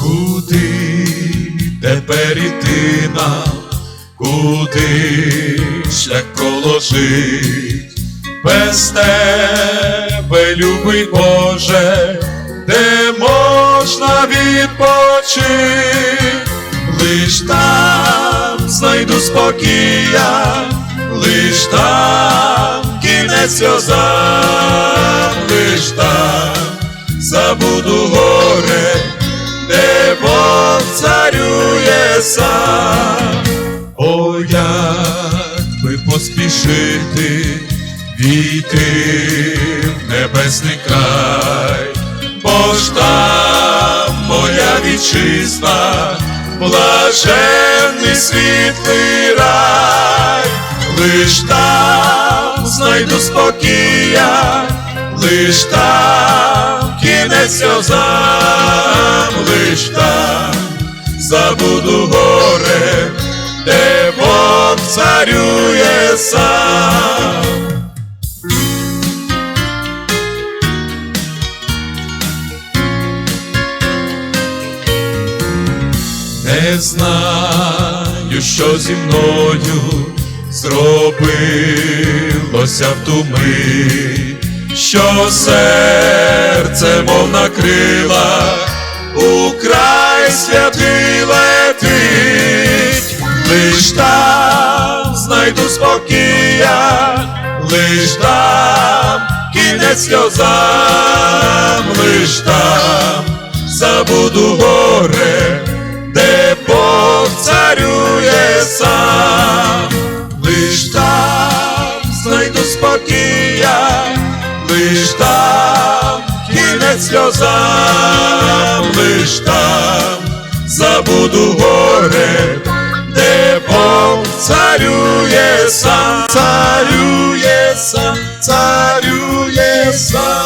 Куди тепер іти нам, куди шлях коложить, без тебе, любий Боже, де можна відпочить, лиш там знайду спокія, лиш там кінець сльозам, лиш там забуду горе де Бог царює сам. О, як би поспішити війти в небесний край, бо ж там моя вітчизна, блаженний світлий лиш там знайду спокія, лиш там кінець сльозам, лиш там забуду горе, де Бог царює сам. Не знаю, що зі мною зробилося в ту що серце, мов на крилах, у святий летить, лиш там знайду спокія, лиш там кінець сльозам, лиш там забуду горе, знайду спокія, лиш там кінець сльозам, лиш там забуду горе, де Бог царює сам, царює сам, царює сам.